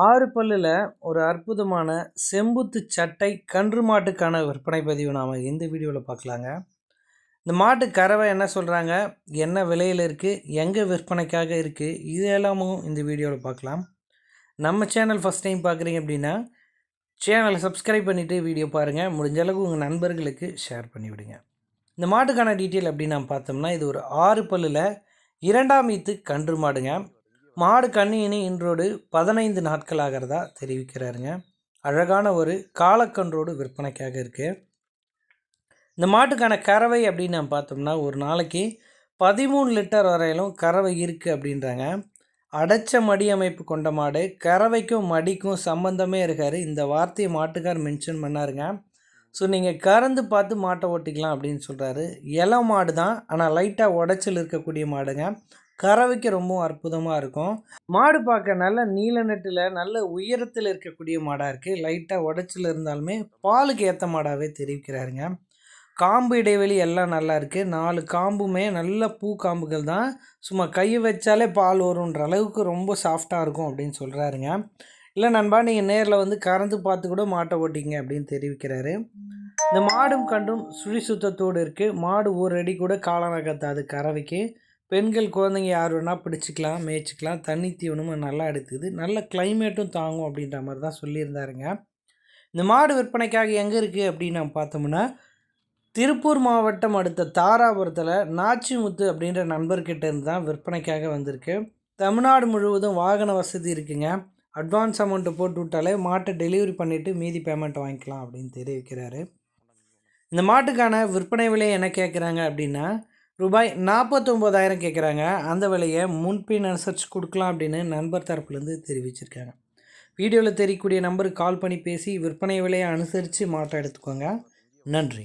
ஆறு பல்லில் ஒரு அற்புதமான செம்புத்து சட்டை கன்று மாட்டுக்கான விற்பனை பதிவு நாம் இந்த வீடியோவில் பார்க்கலாங்க இந்த மாட்டு கறவை என்ன சொல்கிறாங்க என்ன விலையில் இருக்குது எங்கே விற்பனைக்காக இருக்குது இது எல்லாமும் இந்த வீடியோவில் பார்க்கலாம் நம்ம சேனல் ஃபஸ்ட் டைம் பார்க்குறீங்க அப்படின்னா சேனலை சப்ஸ்கிரைப் பண்ணிவிட்டு வீடியோ பாருங்கள் முடிஞ்ச அளவுக்கு உங்கள் நண்பர்களுக்கு ஷேர் பண்ணிவிடுங்க இந்த மாட்டுக்கான டீட்டெயில் அப்படின்னு நாம் பார்த்தோம்னா இது ஒரு ஆறு பல்லில் இரண்டாம் ஈத்து கன்று மாடுங்க. மாடு கண்ணியினி இன்றோடு பதினைந்து நாட்கள் ஆகிறதா தெரிவிக்கிறாருங்க. அழகான ஒரு காலக்கன்றோடு விற்பனைக்காக இருக்குது இந்த மாட்டுக்கான கறவை அப்படின்னு நம்ம பார்த்தோம்னா ஒரு நாளைக்கு பதிமூணு லிட்டர் வரையிலும் கறவை இருக்குது அப்படின்றாங்க. அடைச்ச மடி அமைப்பு கொண்ட மாடு கறவைக்கும் மடிக்கும் சம்மந்தமே இருக்கார் இந்த வார்த்தையை மாட்டுக்கார் மென்ஷன் பண்ணாருங்க. ஸோ நீங்கள் கறந்து பார்த்து மாட்டை ஓட்டிக்கலாம் அப்படின்னு சொல்கிறாரு இலை மாடு தான் ஆனால் லைட்டாக உடச்சல் இருக்கக்கூடிய மாடுங்க. கறவைக்கு ரொம்ப அற்புதமாக இருக்கும். மாடு பார்க்க நல்ல நீல நெட்டில் நல்ல உயரத்தில் இருக்கக்கூடிய மாடாக இருக்குது லைட்டாக உடச்சில் இருந்தாலுமே பாலுக்கு ஏற்ற மாடாகவே தெரிவிக்கிறாருங்க. காம்பு இடைவெளி எல்லாம் நல்லா இருக்குது நாலு காம்புமே நல்ல பூ காம்புகள் தான். சும்மா கையை வச்சாலே பால் வரும்ன்ற அளவுக்கு ரொம்ப சாஃப்டாக இருக்கும் அப்படின்னு சொல்கிறாருங்க இல்லை நண்பா நீங்கள் நேரில் வந்து கறந்து பார்த்து கூட மாட்டை ஓட்டிங்க அப்படின்னு தெரிவிக்கிறாரு. இந்த மாடும் கண்டும் சுழி சுத்தத்தோடு இருக்குது மாடு ஒரு அடி கூட காலநகத்தாது கறவைக்கு. பெண்கள் குழந்தைங்க யார் வேணால் பிடிச்சிக்கலாம் மேய்ச்சிக்கலாம் தண்ணி தீவனமும் நல்லா எடுத்துக்குது. நல்ல கிளைமேட்டும் தாங்கும் அப்படின்ற மாதிரி தான் சொல்லியிருந்தாருங்க. இந்த மாடு விற்பனைக்காக எங்கே இருக்குது அப்படின்னு நம்ம பார்த்தோம்னா திருப்பூர் மாவட்டம் அடுத்த தாராபுரத்தில் நாச்சிமுத்து அப்படின்ற நண்பர்கிட்ட இருந்து தான் விற்பனைக்காக வந்திருக்கு. தமிழ்நாடு முழுவதும் வாகன வசதி இருக்குங்க. அட்வான்ஸ் அமௌண்ட்டு போட்டு விட்டாலே மாட்டை டெலிவரி பண்ணிவிட்டு மீதி பேமெண்ட் வாங்கிக்கலாம் அப்படின்னு தெரிவிக்கிறாரு. இந்த மாட்டுக்கான விற்பனை விலை என்ன கேட்குறாங்க அப்படின்னா ரூபாய் நாற்பத்தொம்போதாயிரம் கேட்குறாங்க. அந்த விலையை முன்பின் அனுசரித்து கொடுக்கலாம் அப்படின்னு நண்பர் தரப்புலேருந்து தெரிவிச்சிருக்காங்க. வீடியோவில் தெரியக்கூடிய நம்பருக்கு கால் பண்ணி பேசி விற்பனை விலையை அனுசரித்து மாற்றம் எடுத்துக்கோங்க. நன்றி.